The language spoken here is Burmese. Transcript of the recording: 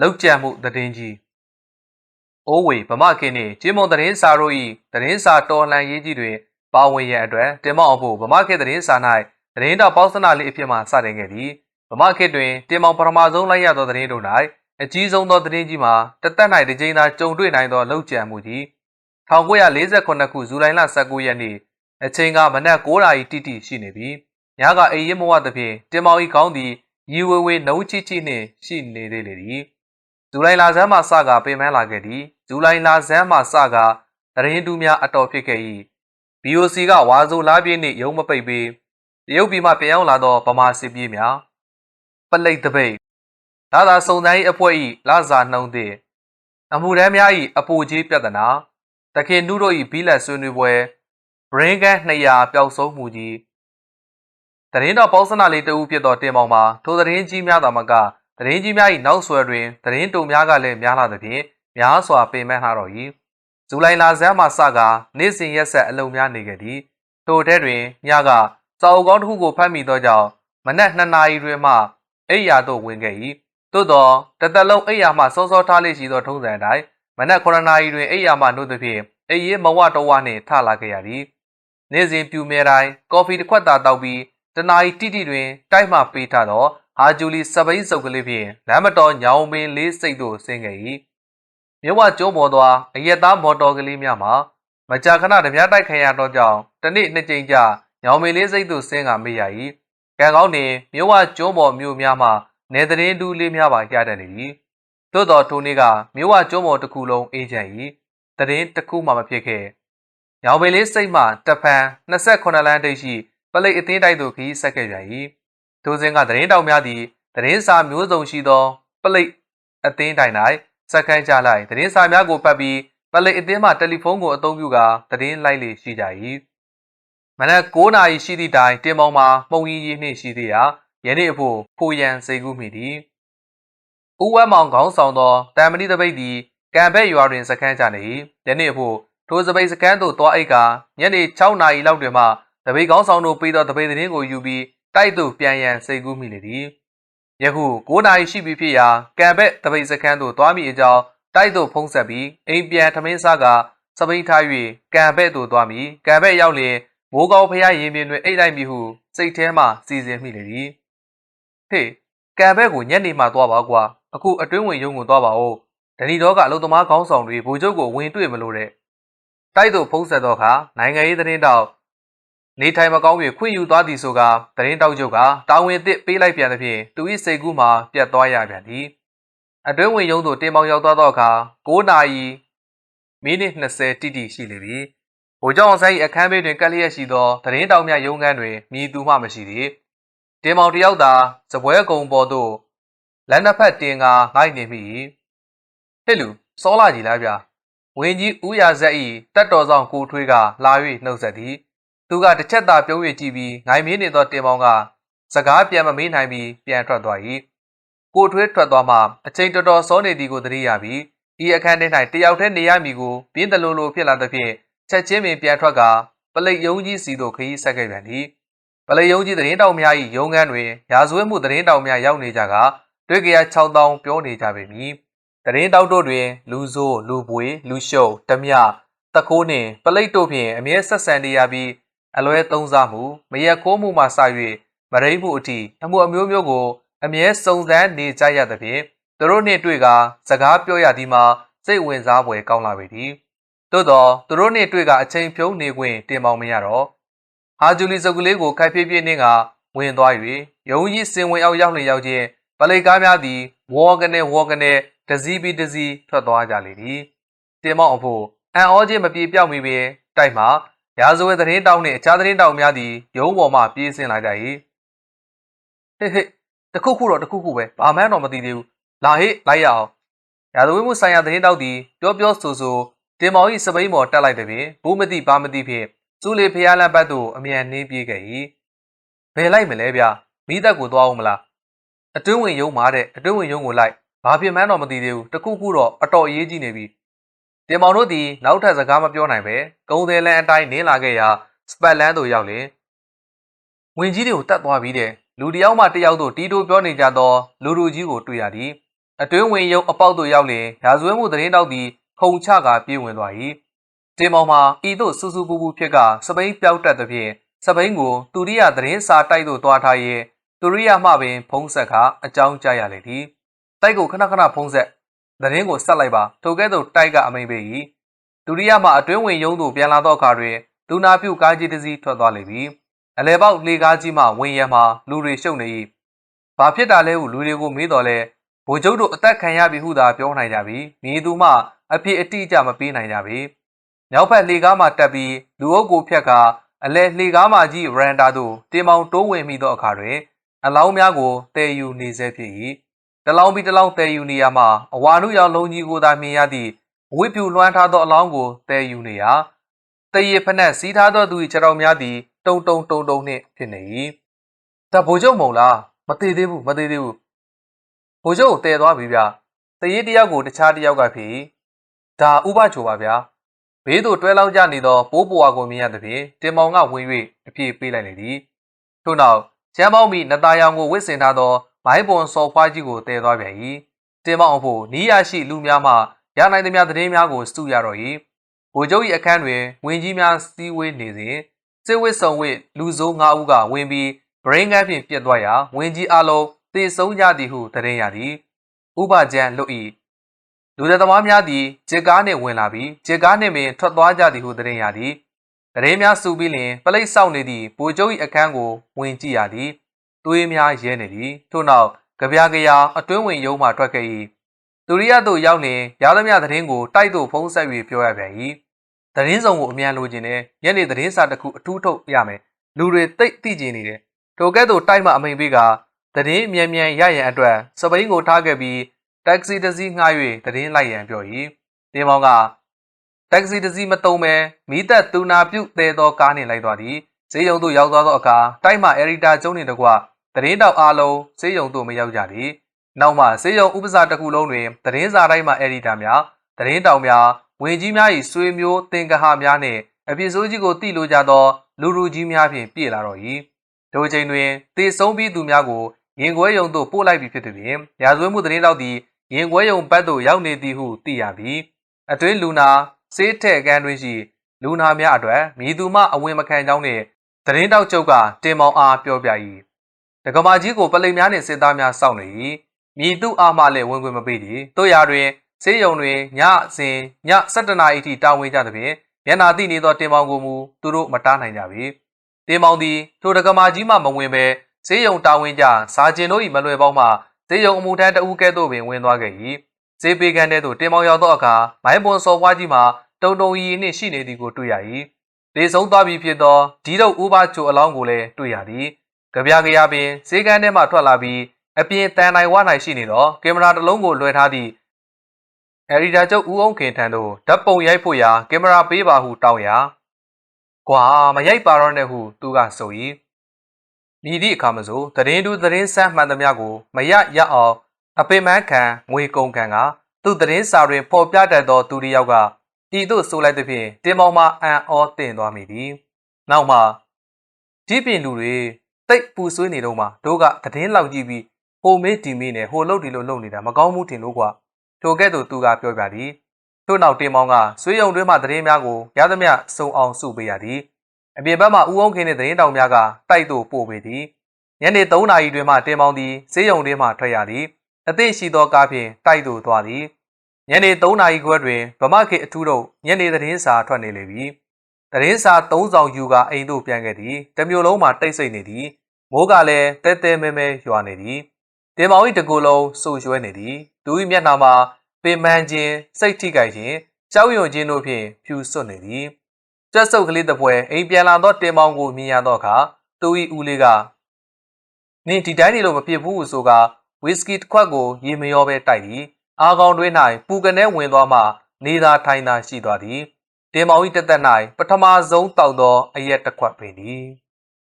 လောက်ကျန်မှုသတင်းကြီးအိုးဝေဗမာခင်နှင့်ကျင်းမုံသတင်းစာတို့၏သတင်းစာတော်လှန်ရေးကြီးတွင်ပါဝင်ရန်အတွက်တင်မောင်အဖို့ဗမာခေတ်သတင်းစာ၌သတင်းတော်ပေါင်းစနာလေးအဖြစ်မှစတင်ခဲ့သည်ဗမာခေတ်တွင်တင်မောင်ပထမဆုံးလိုက်ရသောသတင်းတို့၌အကြီးဆုံးသောသတင်းကြီးမှာတသက်၌တစ်ကြိမ်သာကြုံတွေ့နိုင်သောလောက်ကျန်မှုကြီး1948ခုဇူလိုင်လ19ရက်နေ့အချိန်ကမနက်9:00နာရီတိတိရှိနေပြီညကအိမ်ရင်မဝသဖြင့်တင်မောင်၏ခေါင်းသည်ရီဝေဝေနှုံးချိချိနှင့်ရှိနေသေးလေသည် ဇူလိုင်လဆန်းမှစကပင်ပန်းလာခဲ့သည်ဇူလိုင်လဆန်းမှစကသတင်းတူးများအတော်ဖြစ်ခဲ့၏ BOC ကဝါဆိုလားပြည့်နှင့်ရုံးမပိတ်ပေးတရုတ်ပြည်မှပြန်ရောက်လာသောဗမာစစ်ပြေးများပလိတ်တပိတ်လာသာစုံစမ်းရေးအဖွဲ့၏လာစာနှုံးသည့်အမှုတန်းများ၏အပူကြီးပြဿနာတခင်နုတို့၏ဘီလက်ဆွေးနွေးပွဲ brain gun 200ပျောက်ဆုံးမှုကြီးတရင်တော်ပေါင်းစနာလေးတဦးဖြစ်သောတင်ပေါင်မှာထိုသတင်းကြီးများသာမက သတင်းကြီးများ၏နောက်ဆွဲတွင်သတင်းတုံများကလည်းများလာသဖြင့်များစွာပင်ပန်းလာတော့၏ဇူလိုင်လဆန်းမှစကာနေ့စဉ်ရက်ဆက်အလုံများနေခဲ့သည်ထိုထဲတွင်ညကစာအုပ်ကောင်းတစ်ခုကိုဖတ်မိသောကြောင့်မနက်2နာရီတွင်မှအိယာသို့ဝင်ခဲ့၏သို့သောတသက်လုံးအိယာမှစောစောထားလေးရှိသောထုံးစံအတိုင်းမနက်9နာရီတွင်အိယာမှနှုတ်သည်ဖြင့်အိရဲမဝတော်ဝနှင့်ထလာခဲ့ရသည်နေ့စဉ်ပြူမဲတိုင်းကော်ဖီတစ်ခွက်သာတောက်ပြီးတနာရီတိတိတွင်တိုက်မှပေးထားသော ဟာဂျူလီစပိန်စုပ်ကလေးဖြင့်လမ်းမတော်ညောင်ပင်လေးစိတ်သို့ဆင်းခဲ့၏မြဝကျိုးပေါ်သောအရက်သားမော်တော်ကလေးများမှာမကြာခဏဓမြတိုက်ခံရသောကြောင့်တနေ့နှစ်ကြိမ်ကြာညောင်ပင်လေးစိတ်သို့ဆင်းကမေ့ရ၏ကံကောင်းတွင်မြဝကျိုးပေါ်မြို့များမှာနေသတင်းတူးလေးများပါရတတ်နေသည်သို့တော်ထိုနေ့ကမြဝကျိုးပေါ်တစ်ခုလုံးအေးချမ်း၏သတင်းတစ်ခုမှမဖြစ်ခဲ့ညောင်ပင်လေးစိတ်မှတဖန်28လမ်းတိတ်ရှိပလိတ်အသင်းတိုက်သို့ခရီးဆက်ခဲ့ပြန်၏ ထိုစဉ်ကသတင်းတောက်များသည်သတင်းစာမျိုးစုံရှိသောပလိတ်အသင်းတိုင်၌စက္ကန့်ကြလိုက်သတင်းစာများကိုဖတ်ပြီးပလိတ်အသင်းမှတယ်လီဖုန်းကိုအသုံးပြုကာသတင်းလိုက်လေရှိကြ၏မနက်9နာရီရှိသည့်တိုင်တင်မောင်မှာမှုံရီရီနှင့်ရှိသေးရာယနေ့အဖို့ဖိုရန်စိတ်ကူးမိသည်ဦးဝဲမောင်ခေါင်းဆောင်သောတံမဏိတပိတ်သည်ကံဘက်ရွာတွင်စခန်းချနေ၏ယနေ့အဖို့ထိုစပိတ်စခန်းသို့သွားအိတ်ကညနေ6နာရီလောက်တွင်မှတပိတ်ကောင်းဆောင်တို့ပေးသောတပိတ်သတင်းကိုယူပြီး တိုက်သို့ပြန်ရန်စိတ်ကူးမိလေသည်ယခု9နာရီရှိပြီဖြစ်ရာကံဘက်တပိတ်စခန်းသို့သွားမိအကြောင်းတိုက်သို့ဖုံးဆက်ပြီးအိမ်ပြန်ထမင်းစားကစပိန်ထား၍ကံဘက်သို့သွားမိကံဘက်ရောက်လျင်မိုးကောင်းဖျားရင်ပြင်တွင်အိတ်လိုက်ပြီဟုစိတ်ထဲမှစီစဉ်မိလေသည်ဟေးကံဘက်ကိုညနေမှသွားပါကွာအခုအတွင်းဝင်ရုံကိုသွားပါဦးဒဏီတော်ကအလုသမားကောင်းဆောင်တွေဗိုလ်ချုပ်ကိုဝင်တွေ့မလို့တဲ့တိုက်သို့ဖုံးဆက်သောအခါနိုင်ငံရေးသတင်းတောက် နေထိုင်မကောင်း၍ခွင့်ယူသွားသည်ဆိုကသတင်းတောက်ချုပ်ကတာဝန်အသစ်ပေးလိုက်ပြန်သဖြင့်သူ၏စိတ်ကူးမှာပြတ်သွားရပြန်သည်အတွင်းဝင်ရုံသို့တင်မောင်ရောက်သွားသောအခါ9နာရီမိနစ်20တိတိရှိလေပြီဗိုလ်ချုပ်အောင်ဆိုင်အခန်းဘေးတွင်ကက်လျက်ရှိသောသတင်းတောက်များရုံးခန်းတွင်မြည်သူမှမရှိသည်တင်မောင်တယောက်သာစပွဲကုံပေါ်သို့လက်နှစ်ဖက်တင်ကာငိုက်နေမိ၏ဟဲ့လူစောလာကြီးလားဗျာဝင်းကြီးဦးရဇက်ဤတက်တော်ဆောင်ကိုထွေးကလာ၍နှုတ်ဆက်သည် သူကတစ်ချက်သာပြုံး၍ကြည့်ပြီးငိုင်မင်းနေသောတင်မောင်ကစကားပြန်မမေးနိုင်ပြီးပြန်ထွက်သွား၏ကိုထွေးထွက်သွားမှအချိန်တော်တော်စောနေသည်ကိုသတိရပြီးဤအခန်းထဲ၌တယောက်တည်းနေရမည်ကိုပြင်းတလို့လို့ဖြစ်လာသဖြင့်ချက်ချင်းပင်ပြန်ထွက်ကပလိတ်ယုံကြီးစီသို့ခရီးဆက်ခဲ့ပြန်သည်ပလိတ်ယုံကြီးသတင်းတောင်များ၏ရုံးခန်းတွင်ရာဇဝတ်မှုသတင်းတောင်များရောက်နေကြကတွေ့ကြရ6000ပြောနေကြပေမည်တရင်တောက်တို့တွင် လူဆိုးလူပွေလူရှုပ်တမြတခိုးနှင့်ပလိတ်တို့ဖြင့်အမြဲဆက်ဆံနေရပြီး အလွဲသုံးစားမှုမရက်ခိုးမှုမှစ၍မရိမှုအထိအမှုအမျိုးမျိုးကို အမြဲစုံစမ်းနေကြရသဖြင့်သူတို့နှင့်တွေ့ကစကားပြောရသည်မှာစိတ်ဝင်စားဖွယ်ကောင်းလာပေသည်သို့သောသူတို့နှင့်တွေ့ကအချိန်ဖြုံးနေခွင့်တင်ပေါင်မရတော့ဟာဂျူလီစကုလေးကိုခိုက်ပြေးပြေးနှင်းကဝင်သွား၍ရုံကြီးစင်ဝင်အောင်ရောက်လျောက်ခြင်းပလိတ်ကားများသည်ဝေါ်ကနေဝေါ်ကနေတစည်းပြီးတစည်းထွက်သွားကြလေသည်တင်မောင်အဖို့အံ့ဩခြင်းမပြေပြောက်မီပင်တိုက်မှာ ရာဇဝဲသတင်းတောက်နှင့်အခြားသတင်းတောက်များသည်ရုံးပေါ်မှပြေးဆင်းလာကြ၏ဟေးဟေးတခုခုတော့တခုခုပဲဘာမှန်းတော့မသိသေးဘူးလာဟေးလိုက်ရအောင်ရာဇဝဲမှုဆိုင်ရာသတင်းတောက်သည်ပြောပြောဆိုဆိုတင်မောင်၏စပိန်ပေါ်တက်လိုက်သည်ဖြင့်ဘူးမသိဘာမသိဖြင့်ကျူလီဖျားလန့်ပတ်သို့အမြန်နှင်းပြေးခဲ့၏ဘယ်လိုက်မလဲဗျာမိသက်ကိုသွားအောင်မလားအတွင်းဝင်ရုံးမာတဲ့အတွင်းဝင်ရုံးကိုလိုက်ဘာဖြစ်မှန်းတော့မသိသေးဘူးတခုခုတော့အတော်အရေးကြီးနေပြီ တင်မောင်တို့သည်နောက်ထပ်စကားမပြောနိုင်ပဲကုံတယ်လန်အတိုင်းနင်းလာခဲ့ရာစပတ်လန်းသို့ရောက်လေဝင်ကြီးတွေကိုတတ်သွားပြီးတဲ့လူတယောက်မှတယောက်တို့တီးတိုးပြောနေကြသော လူလူကြီးကိုတွေ့ရသည်အတွင်းဝင်ရုံအပေါက်သို့ရောက်လျင်ရာဇဝဲမှုသတင်းတောက်သည်ခုံချကာပြေးဝင်သွား၏တင်မောင်မှာဤသို့စူးစူးပူပူဖြစ်ကစပိန်ပြောက်တက်သဖြင့်စပိန်ကိုတူရိယသတင်းစာတိုက်သို့တွားထား၍တူရိယမှပင် ဖုံးဆက်ကာအကြောင်းကြားရလေသည်တိုက်ကိုခဏခဏဖုံးဆက် သတင်းကိုဆက်လိုက်ပါထိုကဲ့သို့တိုက်ကအမိန်ပေး၏ဒုတိယမှအတွင်းဝင်ရုံးသို့ပြန်လာသောအခါတွင်ဒူနာပြုတ်ကားကြီးတစ်စီးထွက်သွားလေပြီအလဲပေါက်လေကားကြီးမှဝင်ရန်မှာလူတွေရှုပ်နေ၏ဘာဖြစ်တာလဲဟုလူတွေကိုမေးတော်လဲဗိုလ်ချုပ်တို့အသက်ခံရပြီဟုသာပြောနိုင်ကြပြီမိသူမှအဖြစ်အတိအကျမပေးနိုင်ကြပြီနောက်ဖက်လေကားမှတက်ပြီးလူအုပ်ကိုဖြတ်ကာအလဲလေကားမှကြီးရန်တာသို့တင်မောင်တိုးဝင်မိသောအခါတွင်အလောင်းများကိုတည်ယူနေစေဖြစ်၏ တလောင်းပြီးတလောင်းတည်ယူနေရမှအဝါနုရောင်လုံးကြီးကိုသာမြင်ရသည့်ဝိပြူလွှမ်းထားသောအလောင်းကိုတည်ယူနေရာတရေဖက်နှက်စီးထားသောသူ၏ခြေတော်များသည်တုံတုံတုံတုံနှင့်ဖြစ်နေ၏တဗိုလ်ချုပ်မုံလားမသေးသေးဘူးမသေးသေးဘူးဗိုလ်ချုပ်ကိုတည်သွားပြီဗျတရေတယောက်ကိုတခြားတယောက်ကဖြစ်ဒါဥပချိုပါဗျာဘေးသို့တွဲလောင်းကြနေသောပိုးပွားကိုမြင်ရသဖြင့်တင်မောင်ကဝင်၍အပြေးပေးလိုက်လေသည်ထို့နောက်ကျမ်းပေါင်းမိနသားရောင်ကိုဝစ်စင်ထားသော မိုင်းပွန်စော်ဖွားကြီးကိုတည်သွားပြန်၏တင်မောင်အဖို့နီးရရှိလူများမှရနိုင်သမျှသတင်းများကိုစုရတော့၏ဗိုလ်ချုပ်၏အခန်းတွင်ဝင်ကြီးများစီးဝေးနေစဉ်စစ်ဝစ်ဆောင်ဝစ်လူဆိုး၅ဦးကဝင်ပြီးဗရင်းကန်းဖြင့်ပြက်သွားရာဝင်ကြီးအလုံးသေဆုံးကြသည်ဟုသတင်းရသည်ဥပကြံလွတ်၏လူသက်သမားများသည်ဂျက်ကားနှင့်ဝင်လာပြီးဂျက်ကားနှင့်ပင်ထွက်သွားကြသည်ဟုသတင်းရသည်သတင်းများစုပြီးလျင်ပလိတ်ဆောက်နေသည့်ဗိုလ်ချုပ်၏အခန်းကိုဝင်ကြည့်ရသည် သွေးများရဲနေသည်ထို့နောက်ကြပြားကြရာအတွင်းဝင်ရုံးမှထွက်ခဲ့၏သူရိယသို့ရောက်လျင်ရသမျှသတင်းကိုတိုက်သို့ဖုံးဆက်၍ပြောရပြန်၏သတင်းစုံကိုအမြန်လိုချင်တယ်ညနေသတင်းစာတစ်ခုအထူးထုတ်ရမယ်လူတွေသိသိကျင်နေတယ်ထိုကဲ့သို့တိုက်မှအမိန်ပေးကသတင်းမြန်မြန်ရရန်အတွက်စပိန်ကိုထားခဲ့ပြီးတက္ကစီတစ်စီးငှား၍သတင်းလိုက်ရန်ပြော၏တင်မောင်ကတက္ကစီတစ်စီးမတုံပဲမိသက်တူနာပြုတ်သေးသောကားနှင့်လိုက်သွားသည်ဈေးရုံသို့ရောက်သွားသောအခါတိုက်မှအရီတာကျုံးနှင့်တကွ သတင်းတောက်အားလုံးဈေးရုံသို့မရောက်ကြသည်နောက်မှဈေးရုံဥပစာတစ်ခုလုံးတွင်သတင်းစာတိုင်းမှအရီတာများသတင်းတောက်များဝင်ကြီးများ၏ဆွေမျိုးတင်ကဟာများနှင့်အပြစ်ဆိုးကြီးကိုတိလိုကြသောလူလူကြီးများဖြင့်ပြည့်လာတော့၏ဒိုချိန်တွင်တေဆုံးပြီးသူများကိုရင်ခွဲယုံသို့ပို့လိုက်ပြီးဖြစ်သည်ဖြင့်ရာဇဝဲမှုသတင်းတောက်သည်ရင်ခွဲယုံဘက်သို့ရောက်နေသည်ဟုသိရပြီးအတွင်းလူနာစေးထက်ကန်းတွင်ရှိလူနာများအတွက်မိသူမှအဝင်မခံကြောင်းနှင့်သတင်းတောက်ချုပ်ကတင်မောင်အားပြောပြ၏ ဒကမာကြီးကိုပလိမ်များနှင့်စစ်သားများစောင့်နေ၏မိသူအားမှလည်းဝင်ခွင့်မပေးသည်တို့ရာတွင်ဆေးရုံတွင်ညစဉ်ည7နာရီထိတာဝန်ကြသဖြင့်မျက်နာသိနေသောတင်မောင်ကိုမူသူတို့မတားနိုင်ကြပြီတင်မောင်သည်ထိုဒကမာကြီးမှမဝင်ဘဲဆေးရုံတာဝန်ကြစာကျင်တို့၏မလွယ်ပေါင်းမှဆေးရုံအမှုထမ်းတအူးကဲ့သို့ပင်ဝင်သွားခဲ့၏ဈေးပေကန်ထဲသို့တင်မောင်ရောက်သောအခါမိုင်းပွန်စော်ပွားကြီးမှာတုံတုံရီနှင့်ရှိနေသည်ကိုတွေ့ရ၏လေဆုံးသွားပြီဖြစ်သောဒီတော့ဥပချိုအလောင်းကိုလည်းတွေ့ရသည် ကြပြကြရပင်ဈေးကန်းထဲမှထွက်လာပြီးအပြင်တန်နိုင်ဝနိုင်ရှိနေသောကင်မရာတစ်လုံးကိုလွှဲထားသည့်အရီဒါချုပ်ဦးအောင်ခင်ထံသို့ဓာတ်ပုံရိုက်ဖို့ရာကင်မရာပေးပါဟုတောင်းရာကွာမရိုက်ပါတော့နဲ့ဟုသူကဆို၏မြည်သည့်အခါမစို့တရင်တူတရင်ဆန်းမှန်သမျှကိုမရရအောင်အပင်မခံငွေကုန်ခံကသူတရင်စာတွင်ပေါ်ပြတတ်သောသူတစ်ယောက်ကဤသို့ဆိုလိုက်သည်ဖြင့်တင်မောင်မှအံ့ဩတင်သွားမိသည်နောက်မှဒီပင်လူတွေ တိတ်ပူဆွေးနေတော့မှတို့ကသတင်းလောက်ကြည့်ပြီးဟိုမေးဒီမေးနဲ့ဟိုလုတ်ဒီလိုလုတ်နေတာမကောင်းဘူးထင်လို့ကွာထိုကဲ့သို့သူကပြောပြသည်ထို့နောက်တင်မောင်ကဆွေးရုံတွင်းမှသတင်းများကိုရသမျှစုံအောင်စုပေးရသည်အပြင်ဘက်မှဦးအောင်ခင်းတဲ့သတင်းတောင်များကတိုက်သို့ပို့ပေးသည်ညနေ3နာရီတွင်မှတင်မောင်သည်ဈေးရုံတွင်းမှထွက်ရသည်အသည့်ရှိသောကားဖြင့်တိုက်သို့သွားသည်ညနေ3နာရီခွဲတွင်ဗမာခေအထူးတို့ညနေသတင်းစာထွက်နေလေပြီ သတင်းစာ3ဆောင်ယူကအိမ်သို့ပြန်ခဲ့သည်တမျိုးလုံးမှာတိတ်ဆိတ်နေသည်မိုးကလည်းတဲတဲမဲမဲရွာနေသည်တင်မောင်၏တကူလုံးဆူရွှဲနေသည်သူ၏မျက်နှာမှာပင်ပန်းခြင်းစိတ်ထိခိုက်ခြင်းကြောက်ရွံ့ခြင်းတို့ဖြင့်ဖြူစွတ်နေသည်ကြက်စုပ်ကလေးတစ်ပွဲအိမ်ပြန်လာသောတင်မောင်ကိုမြင်ရသောအခါသူ၏ဦးလေးကနင်ဒီတိုင်းနေလို့မဖြစ်ဘူးဆိုကဝီစကီတစ်ခွက်ကိုရေမရောပဲတိုက်သည်အာကောင်တွင်း၌ပူကနေဝင်သွားမှနေသာထိုင်သာရှိသွားသည် တင်မောင်၏တက်တက်၌ပထမဆုံးတောက်သောအရက်တစ်ခွက်ပင်သည်